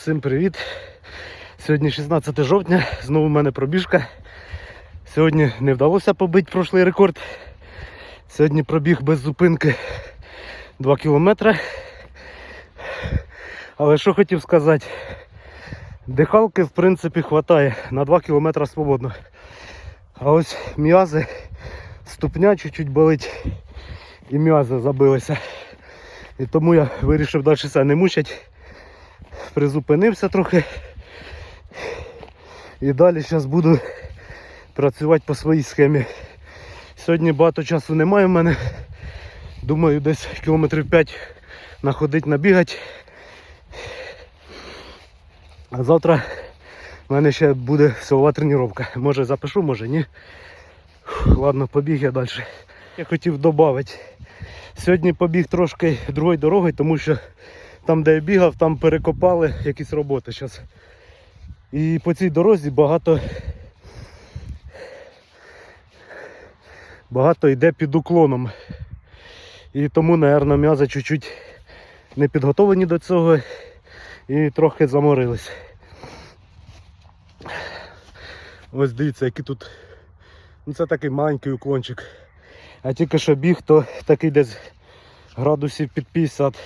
Всім привіт! Сьогодні 16 жовтня, знову в мене пробіжка. Сьогодні не вдалося побити прошлий рекорд. Сьогодні пробіг без зупинки 2 кілометри. Але що хотів сказати, дихалки в принципі вистачає на 2 кілометри свободно. А ось м'язи, ступня чуть-чуть болить і м'язи забилися. І тому я вирішив далі себе не мучити. Призупинився трохи. І далі зараз буду працювати по своїй схемі. Сьогодні багато часу немає в мене. Думаю, десь кілометрів 5 находить, набігати. А завтра в мене ще буде силова тренування. Може запишу, може ні. Ладно, побіг я далі. Я хотів додати. Сьогодні побіг трошки другою дорогою, тому що там, де я бігав, там перекопали якісь роботи зараз. І по цій дорозі багато багато йде під уклоном. І тому, мабуть, м'язи чуть-чуть не підготовлені до цього і трохи заморились. Ось дивіться, який тут. Ну це такий маленький уклончик. А тільки що біг, то такий десь градусів під 50.